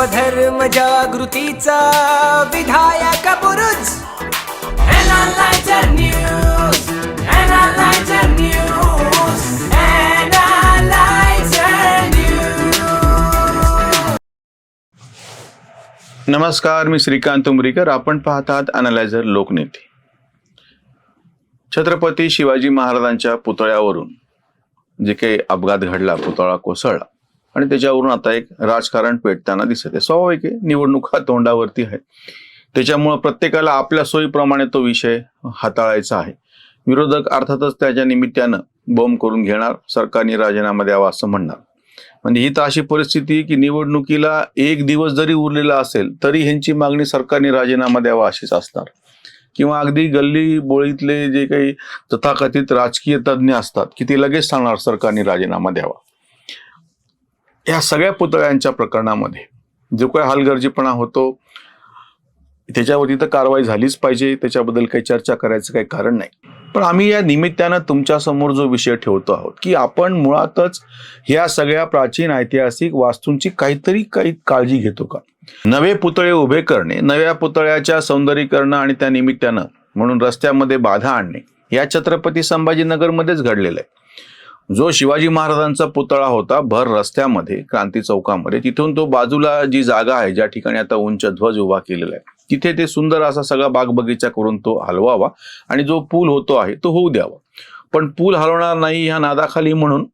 धर्म जागृतीचा विधायक बुरुज. नमस्कार मी श्रीकांत उमरीकर. आपण पाहतात अनालायझर लोकनेते. छत्रपती शिवाजी महाराजांच्या पुतळ्यावरून जे काही अपघात घडला पुतळा कोसळला आणि त्याच्यावरून आता एक राजकारण पेटताना दिसत आहे. स्वाभाविक आहे निवडणुका तोंडावरती आहे. त्याच्यामुळं प्रत्येकाला आपल्या सोयीप्रमाणे तो विषय हाताळायचा आहे. विरोधक अर्थातच त्याच्या निमित्तानं बॉम्ब करून घेणार सरकारने राजीनामा द्यावा असं म्हणणार. म्हणजे ही तर अशी परिस्थिती की निवडणुकीला एक दिवस जरी उरलेला असेल तरी ह्यांची मागणी सरकारने राजीनामा द्यावा अशीच असणार. किंवा अगदी गल्ली बोळीतले जे काही तथाकथित राजकीय तज्ज्ञ असतात की ते लगेच सांगणार सरकारने राजीनामा द्यावा. या सगळ्या पुतळ्यांच्या प्रकरणामध्ये जो काही हालगर्जीपणा होतो त्याच्यावरती तर कारवाई झालीच पाहिजे त्याच्याबद्दल काही चर्चा करायचं काही कारण नाही. पण आम्ही या निमित्तानं तुमच्यासमोर जो विषय ठेवतो आहोत की आपण मुळातच ह्या सगळ्या प्राचीन ऐतिहासिक वास्तूंची काहीतरी काही काळजी घेतो का? नवे पुतळे उभे करणे नव्या पुतळ्याच्या सौंदर्यीकरण आणि त्या निमित्तानं म्हणून रस्त्यामध्ये बाधा आणणे या छत्रपती संभाजीनगरमध्येच घडलेलं आहे. जो शिवाजी महाराजांचा पुतळा होता भर रस्त्यामध्ये क्रांती चौकामध्ये तिथून तो बाजूला जी जागा आहे ज्या ठिकाणी आता उंच ध्वज उभा केलेला आहे तिथे ते सुंदर असा सगळा बाग बगीचा करून तो हलवावा आणि जो पूल होतो आहे तो होऊ द्यावा. पण पूल हलवणार नाही ह्या नादाखाली म्हणून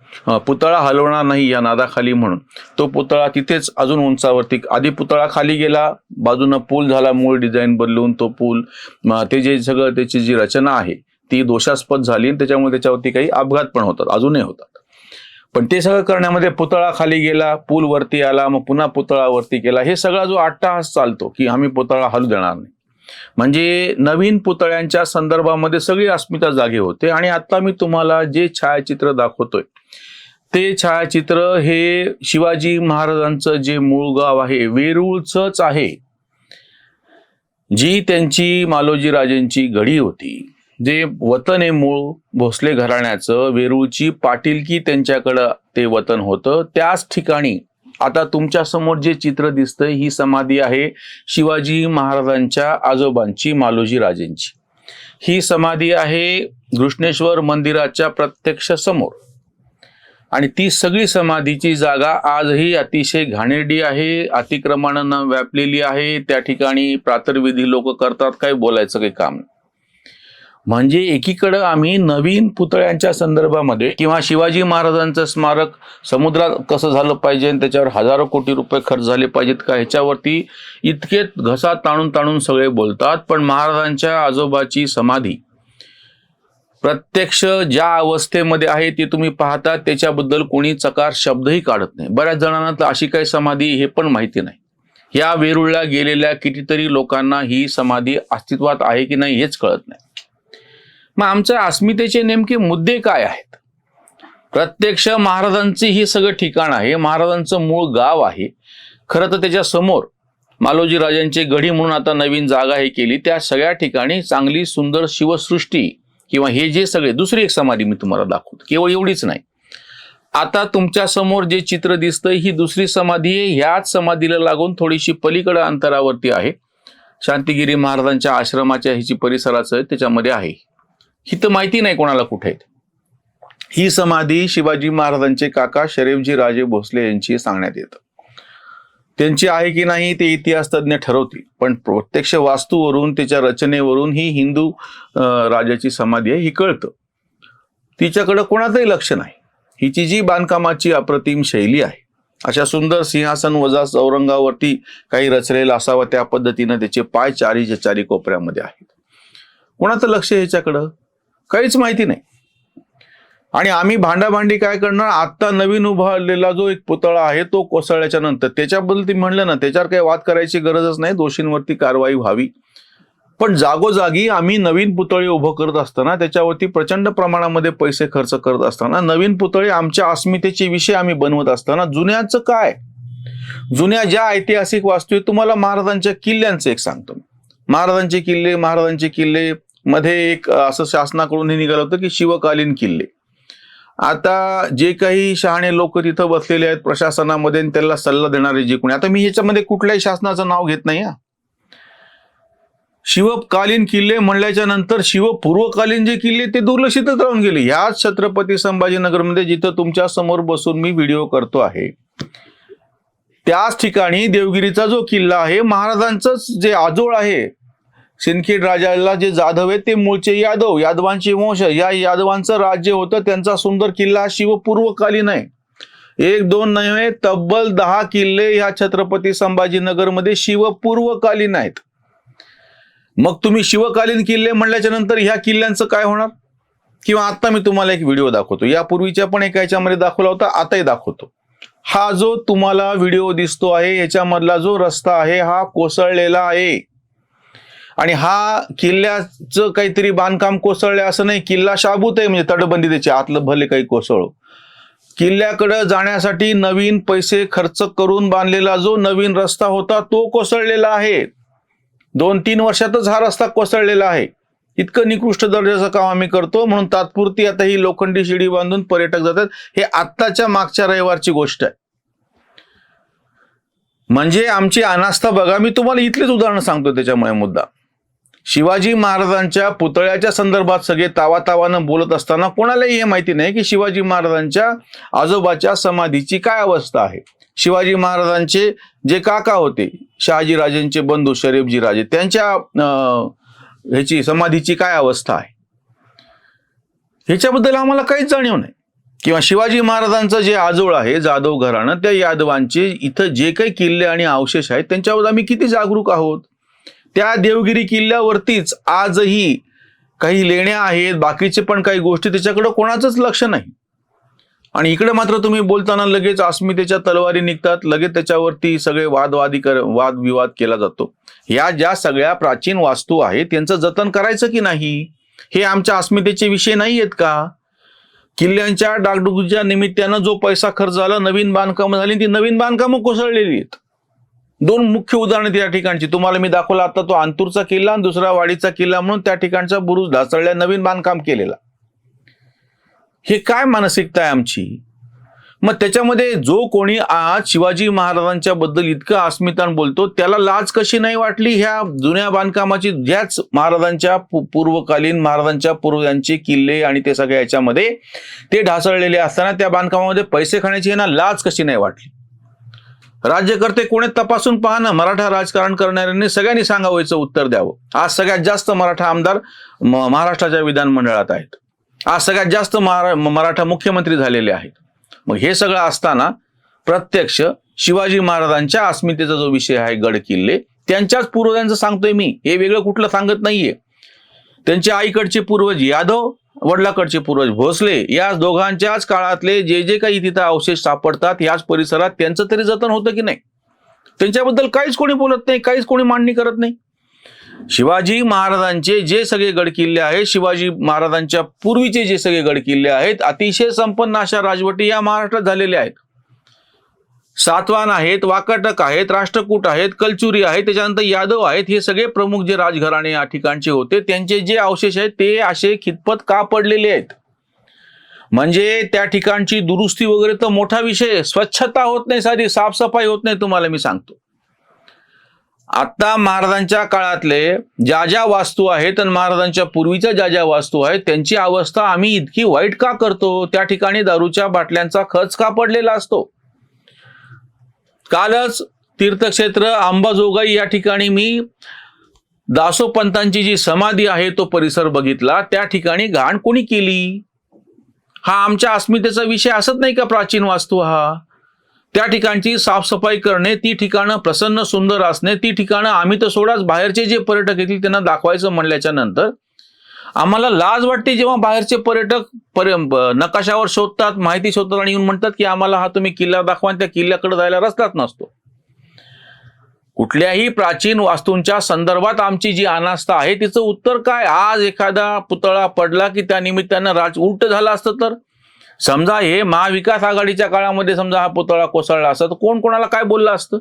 पुतळा हलवणार नाही या नादाखाली म्हणून तो पुतळा तिथेच अजून उंचावरती आधी पुतळा खाली गेला बाजूनं पूल झाला मूळ डिझाईन बदलून तो पूल ते जे सगळं त्याची जी रचना आहे ती दोषास्पद झाली आणि त्याच्यामुळे त्याच्यावरती काही अपघात पण होतात अजूनही होतात. पण ते सगळं करण्यामध्ये पुतळा खाली गेला पूल वरती आला मग पुन्हा पुतळा वरती केला. हे सगळा जो अट्टाहास चालतो की आम्ही पुतळा हलू देणार नाही. म्हणजे नवीन पुतळ्यांच्या संदर्भामध्ये सगळी अस्मिता जागी होते आणि आता मी तुम्हाला जे छायाचित्र दाखवतोय ते छायाचित्र हे शिवाजी महाराजांचं जे मूळ गाव आहे वेरूळचंच आहे जी त्यांची मालोजी राजेंची घडी होती. जे वतन आहे मूळ भोसले घराण्याचं वेरूळची पाटीलकी त्यांच्याकडं ते वतन होतं. त्याच ठिकाणी आता तुमच्यासमोर जे चित्र दिसतंय ही समाधी आहे शिवाजी महाराजांच्या आजोबांची मालोजी राजेंची. ही समाधी आहे घृष्णेश्वर मंदिराच्या प्रत्यक्ष समोर. आणि ती सगळी समाधीची जागा आजही अतिशय घाणेरडी आहे अतिक्रमणानं व्यापलेली आहे. त्या ठिकाणी प्रातर्विधी लोक करतात काही बोलायचं काही काम नाही. म्हणजे एकीकडं आम्ही नवीन पुतळ्यांच्या संदर्भामध्ये किंवा शिवाजी महाराजांचं स्मारक समुद्रात कसं झालं पाहिजे आणि त्याच्यावर हजारो कोटी रुपये खर्च झाले पाहिजेत का ह्याच्यावरती इतके घसा ताणून ताणून सगळे बोलतात. पण महाराजांच्या आजोबाची समाधी प्रत्यक्ष ज्या अवस्थेमध्ये आहे ती तुम्ही पाहता त्याच्याबद्दल कोणी चकार शब्दही काढत नाही. बऱ्याच जणांना तर अशी काही समाधी हे पण माहिती नाही. या वेरूळला गेलेल्या कितीतरी लोकांना ही समाधी अस्तित्वात आहे की नाही हेच कळत नाही. मग आमच्या अस्मितेचे नेमके मुद्दे काय आहेत? प्रत्यक्ष महाराजांचे ही सगळं ठिकाण आहे महाराजांचं मूळ गाव आहे. खरं तर त्याच्यासमोर मालोजी राजांची गढी म्हणून आता नवीन जागा हे केली. त्या सगळ्या ठिकाणी चांगली सुंदर शिवसृष्टी किंवा हे जे सगळे दुसरी एक समाधी मी तुम्हाला दाखवतो. केवळ एवढीच नाही. आता तुमच्यासमोर जे चित्र दिसतंय ही दुसरी समाधी आहे. ह्याच समाधीला लागून थोडीशी पलीकडे अंतरावरती आहे. शांतिगिरी महाराजांच्या आश्रमाच्या ह्याची परिसराचं त्याच्यामध्ये आहे. ही तर माहिती नाही कोणाला कुठे ही समाधी शिवाजी महाराजांचे काका शरीफजी राजे भोसले यांची सांगण्यात येतं. त्यांची आहे की नाही ते इतिहास तज्ज्ञ ठरवतील पण प्रत्यक्ष वास्तूवरून त्याच्या रचनेवरून ही हिंदू राजाची समाधी आहे ही कळतं. तिच्याकडं कोणाचंही लक्ष नाही. हिची जी बांधकामाची अप्रतिम शैली आहे अशा सुंदर सिंहासन वजा चौरंगावरती काही रचलेला असावा त्या पद्धतीनं त्याचे पाय चारीच्या चारी कोपऱ्यामध्ये आहेत. कोणाचं लक्ष ह्याच्याकडं काहीच माहिती नाही. आणि आम्ही भांडाभांडी काय करणार? आता नवीन उभारलेला जो एक पुतळा आहे तो कोसळल्याच्या नंतर. त्याच्याबद्दल ती म्हणलं ना त्याच्यावर काही वाद करायची गरजच नाही दोषींवरती कारवाई व्हावी. पण जागोजागी आम्ही नवीन पुतळे उभं करत असताना त्याच्यावरती प्रचंड प्रमाणामध्ये पैसे खर्च करत असताना नवीन पुतळे आमच्या अस्मितेचे विषय आम्ही बनवत असताना जुन्याचं काय? जुन्या ज्या ऐतिहासिक वास्तू आहेत तुम्हाला महाराजांच्या किल्ल्यांचं एक सांगतो महाराजांचे किल्ले महाराजांचे किल्ले मध्ये एक असं शासनाकडून हे निघालं होतं की शिवकालीन किल्ले. आता जे काही शहाणे लोक तिथं बसलेले आहेत प्रशासनामध्ये त्यांना त्याला सल्ला देणारे जे कोणी आता मी ह्याच्यामध्ये कुठल्याही शासनाचं नाव घेत नाही हा. शिवकालीन किल्ले म्हणल्याच्या नंतर शिवपूर्वकालीन जे किल्ले ते दुर्लक्षितच राहून गेले. ह्याच छत्रपती संभाजीनगरमध्ये जिथं तुमच्यासमोर बसून मी व्हिडिओ करतो आहे त्याच ठिकाणी देवगिरीचा जो किल्ला आहे महाराजांचंच जे आजोळ आहे सिंदखेड राजाला जे जाधव आहेत ते मूळचे यादव यादवांचे वंश या यादवांचं राज्य होतं त्यांचा सुंदर किल्ला शिवपूर्वकालीन आहे. एक दोन नव्हे तब्बल दहा किल्ले ह्या छत्रपती संभाजीनगरमध्ये शिवपूर्वकालीन आहेत. मग तुम्ही शिवकालीन किल्ले म्हणल्याच्या नंतर ह्या किल्ल्यांचं काय होणार? किंवा आता मी तुम्हाला एक व्हिडिओ दाखवतो. यापूर्वीच्या पण एका याच्यामध्ये दाखवला होता आताही दाखवतो. हा जो तुम्हाला व्हिडिओ दिसतो आहे याच्यामधला जो रस्ता आहे हा कोसळलेला आहे. आणि हा किल्ल्याचं काहीतरी बांधकाम कोसळले असं नाही. किल्ला शाबूत आहे म्हणजे तटबंदी त्याची आतलं भले काही कोसळो. किल्ल्याकडे जाण्यासाठी नवीन पैसे खर्च करून बांधलेला जो नवीन रस्ता होता तो कोसळलेला आहे. दोन तीन वर्षातच हा रस्ता कोसळलेला आहे. इतकं निकृष्ट दर्जाचं काम आम्ही करतो म्हणून तात्पुरती आता ही लोखंडी शिडी बांधून पर्यटक जातात. हे आत्ताच्या मागच्या रविवारची गोष्ट आहे. म्हणजे आमची अनास्था बघा मी तुम्हाला इथलेच उदाहरण सांगतो त्याच्यामुळे मुद्दा शिवाजी महाराजांच्या पुतळ्याच्या संदर्भात सगळे तावातावानं बोलत असताना कोणालाही हे माहिती नाही की शिवाजी महाराजांच्या आजोबाच्या समाधीची काय अवस्था आहे. शिवाजी महाराजांचे जे काका होते शहाजी राजेंचे बंधू शरीफजी राजे त्यांच्या अं, ह्याची समाधीची काय अवस्था आहे? ह्याच्याबद्दल आम्हाला काहीच जाणीव नाही. किंवा शिवाजी महाराजांचं जे आजोळ आहे जाधव घराणं त्या यादवांचे इथं जे काही किल्ले आणि अवशेष आहेत त्यांच्यावर आम्ही किती जागरूक आहोत? त्या देवगिरी किल्ल्यावरतीच आजही काही लेण्या आहेत बाकीचे पण काही गोष्टी त्याच्याकडं कोणाचंच लक्ष नाही. आणि इकडे मात्र तुम्ही बोलताना लगेच अस्मितेच्या तलवारी निघतात लगेच त्याच्यावरती सगळे वादवादी कर वादविवाद केला जातो. या ज्या सगळ्या प्राचीन वास्तू आहेत त्यांचं जतन करायचं की नाही? हे आमच्या अस्मितेचे विषय नाही आहेत का? किल्ल्यांच्या डागडुगीच्या निमित्तानं जो पैसा खर्च झाला नवीन बांधकामं झाली ती नवीन बांधकामं कोसळलेली आहेत. दोन मुख्य उदाहरणं या ठिकाणची. तुम्हाला मी दाखवला आता तो आंतूरचा किल्ला आणि दुसरा वाडीचा किल्ला म्हणून त्या ठिकाणचा बुरुज ढासळल्या नवीन बांधकाम केलेला. हे काय मानसिकता आहे आमची? मग त्याच्यामध्ये जो कोणी आज शिवाजी महाराजांच्या बद्दल इतकं अस्मितान बोलतो त्याला लाज कशी नाही वाटली? ह्या जुन्या बांधकामाची ज्याच महाराजांच्या पूर्वकालीन महाराजांच्या पूर्वजांचे किल्ले आणि ते सगळ्या याच्यामध्ये ते ढासळलेले असताना त्या बांधकामामध्ये पैसे खाण्याची यांना लाज कशी नाही वाटली? राज्यकर्ते कोणी तपासून पहा ना मराठा राजकारण करणाऱ्यांनी सगळ्यांनी सांगावयाचं उत्तर द्यावं. आज सगळ्यात जास्त मराठा आमदार म- महाराष्ट्राच्या विधानमंडळात आहेत. आज सगळ्यात जास्त महारा मराठा मुख्यमंत्री झालेले आहेत. मग हे सगळं असताना प्रत्यक्ष शिवाजी महाराजांच्या अस्मितेचा जो विषय आहे गड किल्ले त्यांच्याच पूर्वजांचं सांगतोय मी. हे वेगळं कुठलं सांगत नाहीये. त्यांच्या आईकडचे पूर्वज यादव वडलाकडचे पूर्वज भोसले या दोघांच्याच काळातले जे जे काही तिथं अवशेष सापडतात याच परिसरात त्यांचं तरी जतन होतं की नाही? त्यांच्याबद्दल काहीच कोणी बोलत नाही काहीच कोणी मांडणी करत नाही. शिवाजी महाराजांचे जे सगळे गडकिल्ले आहेत शिवाजी महाराजांच्या पूर्वीचे जे सगळे गडकिल्ले आहेत अतिशय संपन्न अशा राजवटी या महाराष्ट्रात झालेल्या आहेत. सातवान आहेत वाकाटक आहेत राष्ट्रकूट आहेत कलचुरी आहेत त्याच्यानंतर यादव आहेत हे सगळे प्रमुख जे राजघराणे या ठिकाणचे होते त्यांचे जे अवशेष आहेत ते असे खितपत का पडलेले आहेत? म्हणजे त्या ठिकाणची दुरुस्ती वगैरे तर मोठा विषय स्वच्छता होत नाही साधी साफसफाई होत नाही तुम्हाला मी सांगतो. आता महाराजांच्या काळातले ज्या ज्या वास्तू आहेत आणि महाराजांच्या पूर्वीच्या ज्या ज्या वास्तू आहेत त्यांची अवस्था आम्ही इतकी वाईट का करतो? त्या ठिकाणी दारूच्या बाटल्यांचा खच का पडलेला असतो? कालच तीर्थक्षेत्र अंबाजोगाई या ठिकाणी मी दासोपंतांची जी समाधी आहे तो परिसर बघितला. त्या ठिकाणी घाण कोणी केली? हा आमच्या अस्मितेचा विषय असत नाही का प्राचीन वास्तू हा? त्या ठिकाणची साफसफाई करणे ती ठिकाणं प्रसन्न सुंदर असणे ती ठिकाणं आम्ही तर सोडाच बाहेरचे जे पर्यटक येतील त्यांना दाखवायचं म्हणल्याच्या नंतर आम्हाला लाज वाटते जेव्हा बाहेरचे पर्यटक पर्य नकाशावर शोधतात माहिती शोधतात आणि येऊन म्हणतात की आम्हाला हा तुम्ही किल्ला दाखवा त्या किल्ल्याकडे जायला रस्ताच नसतो. कुठल्याही प्राचीन वास्तूंच्या संदर्भात आमची जी अनास्था आहे तिचं उत्तर काय? आज एखादा पुतळा पडला की त्या निमित्तानं राज उलट झालं असतं तर? समजा हे महाविकास आघाडीच्या काळामध्ये समजा हा पुतळा कोसळला असता तर कोण कोणाला काय बोललं असतं?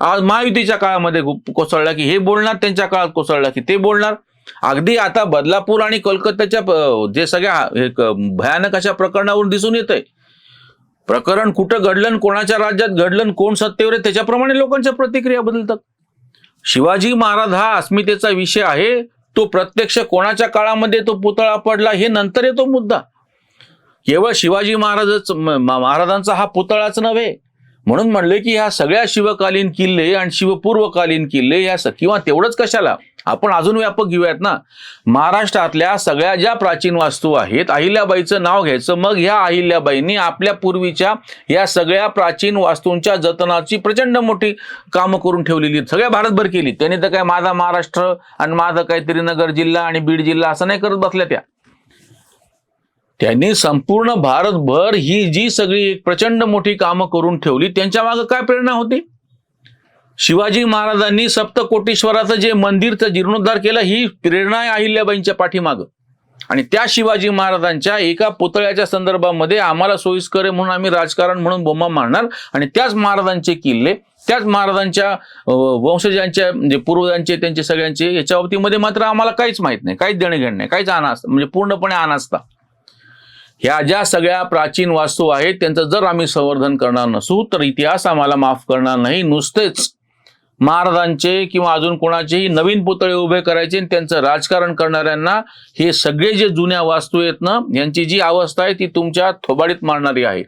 आज महायुतीच्या काळामध्ये कोसळला की हे बोलणार त्यांच्या काळात कोसळला की ते बोलणार? अगदी आता बदलापूर आणि कोलकात्याच्या जे सगळ्या भयानक अशा प्रकरणावरून दिसून येत आहे प्रकरण कुठं घडलं कोणाच्या राज्यात घडलं कोण सत्तेवर आहे त्याच्याप्रमाणे लोकांच्या प्रतिक्रिया बदलतात. शिवाजी महाराज हा अस्मितेचा विषय आहे तो प्रत्यक्ष कोणाच्या काळामध्ये तो पुतळा पडला हे नंतर येतो मुद्दा. केवळ शिवाजी महाराजच महाराजांचा हा पुतळाच नव्हे. म्हणून म्हणले की ह्या सगळ्या शिवकालीन किल्ले आणि शिवपूर्वकालीन किल्ले या किंवा तेवढंच कशाला? आपण अजून व्यापक घेऊयात ना. महाराष्ट्रातल्या सगळ्या ज्या प्राचीन वास्तू आहेत अहिल्याबाईचं नाव घ्यायचं मग ह्या अहिल्याबाईंनी आपल्या पूर्वीच्या या सगळ्या प्राचीन वास्तूंच्या जतनाची प्रचंड मोठी कामं करून ठेवलेली सगळ्या भारतभर केली. त्यांनी तर काय माझा महाराष्ट्र आणि माझा काहीतरी नगर जिल्हा आणि बीड जिल्हा असं नाही करत बसल्या त्या. त्यांनी संपूर्ण भारतभर ही जी सगळी एक प्रचंड मोठी कामं करून ठेवली त्यांच्या मागे काय प्रेरणा होती? शिवाजी महाराजांनी सप्तकोटेश्वराचं जे मंदिरचं जीर्णोद्धार केलं ही प्रेरणा आहे अहिल्याबाईंच्या पाठीमागं. आणि त्या शिवाजी महाराजांच्या एका पुतळ्याच्या संदर्भामध्ये आम्हाला सोयीस्कर आहे म्हणून आम्ही राजकारण म्हणून बोमा मारणार. आणि त्याच महाराजांचे किल्ले त्याच महाराजांच्या वंशजांच्या म्हणजे पूर्वजांचे त्यांचे सगळ्यांचे याच्या बाबतीमध्ये मात्र आम्हाला काहीच माहीत नाही. काहीच देणं घेणं नाही. काहीच अनास्था म्हणजे पूर्णपणे अनास्था ह्या ज्या सगळ्या प्राचीन वास्तू आहेत त्यांचं जर आम्ही संवर्धन करणार नसू तर इतिहास आम्हाला माफ करणार नाही. नुसतेच महाराजांचे किंवा अजून कोणाचेही नवीन पुतळे उभे करायचे आणि त्यांचं राजकारण करणाऱ्यांना हे सगळे जे जुन्या वास्तू आहेत ना यांची जी अवस्था आहे ती तुमच्या थोबाडीत मारणारी आहे.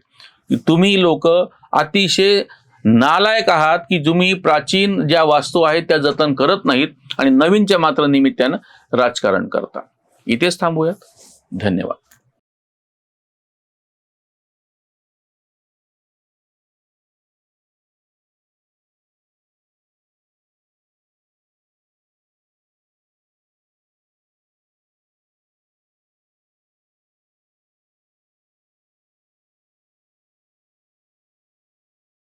तुम्ही लोक अतिशय नालायक आहात की तुम्ही प्राचीन ज्या वास्तू आहेत त्या जतन करत नाहीत आणि नवीनच्या मात्र निमित्तानं राजकारण करता. इथेच थांबूयात. धन्यवाद.